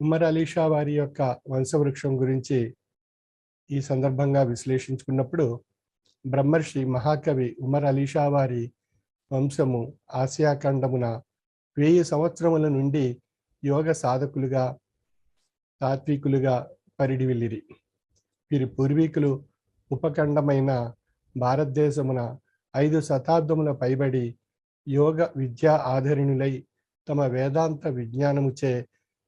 ఉమర్ అలీషా వారి యొక్క వంశవృక్షం గురించి ఈ సందర్భంగా విశ్లేషించుకున్నప్పుడు బ్రహ్మర్షి మహాకవి ఉమర్ అలీషా వారి వంశము ఆసియా ఖండమున వెయ్యి సంవత్సరముల నుండి యోగ సాధకులుగా తాత్వికులుగా పరిడివిల్లిరి వీరి పూర్వీకులు ఉపఖండమైన భారతదేశమున ఐదు శతాబ్దముల పైబడి యోగ విద్యా ఆధరిణులై తమ వేదాంత విజ్ఞానముచే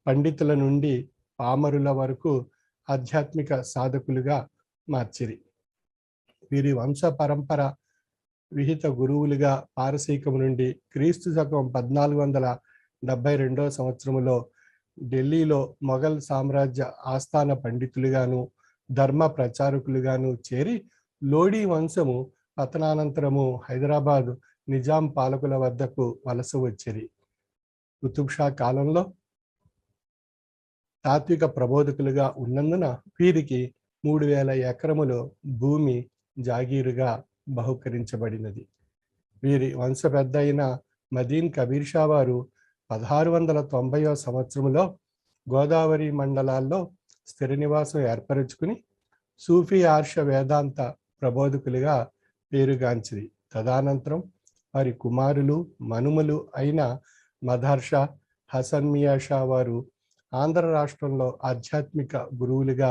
పండితుల నుండి పామరుల వరకు ఆధ్యాత్మిక సాధకులుగా మార్చిరి. వీరి వంశ పరంపర విహిత గురువులుగా పారసీకము నుండి క్రీస్తు శకం పద్నాలుగు వందల డెబ్బై రెండో సంవత్సరములో ఢిల్లీలో మొఘల్ సామ్రాజ్య ఆస్థాన పండితులుగాను ధర్మ ప్రచారకులుగాను చేరి లోడీ వంశము పతనానంతరము హైదరాబాద్ నిజాం పాలకుల వద్దకు వలస వచ్చిరి. కుతుబ్ షా కాలంలో తాత్విక ప్రబోధకులుగా ఉన్నందున వీరికి మూడు వేల ఎకరములో భూమి జాగీరుగా బహుకరించబడినది. వీరి వంశ పెద్ద అయిన మదీన్ కబీర్ షా వారు పదహారు వందల తొంభైవ సంవత్సరంలో గోదావరి మండలాల్లో స్థిర నివాసం ఏర్పరచుకుని సూఫీ ఆర్ష వేదాంత ప్రబోధకులుగా పేరుగాంచిరి. తదనంతరం వారి కుమారులు మనుమలు అయిన మదర్షా హసన్ మియా షా వారు ఆంధ్ర రాష్ట్రంలో ఆధ్యాత్మిక గురువులుగా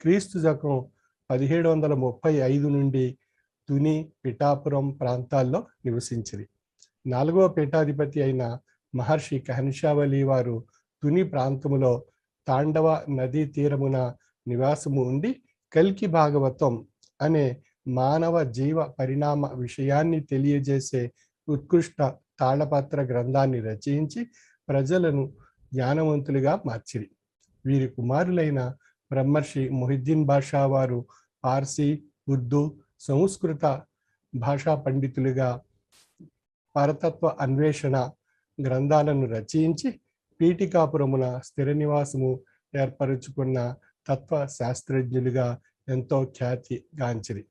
క్రీస్తు శకం పదిహేడు వందల ముప్పై ఐదు నుండి తుని పిఠాపురం ప్రాంతాల్లో నివసించింది నాలుగవ పీఠాధిపతి అయిన మహర్షి కహన్షావలి వారు తుని ప్రాంతములో తాండవ నదీ తీరమున నివాసము ఉండి కల్కి భాగవతం అనే మానవ జీవ పరిణామ విషయాన్ని తెలియజేసే ఉత్కృష్ట తాళపత్ర గ్రంథాన్ని రచయించి ప్రజలను జ్ఞానవంతులుగా మార్చిరి. వీరి కుమారులైన బ్రహ్మర్షి మొహిద్దీన్ బాషా వారు పార్సీ ఉర్దూ సంస్కృత భాషా పండితులుగా పరతత్వ అన్వేషణ గ్రంథాలను రచయించి పీఠికాపురమున స్థిర నివాసము ఏర్పరచుకున్న తత్వ శాస్త్రజ్ఞులుగా ఎంతో ఖ్యాతి గాంచిరి.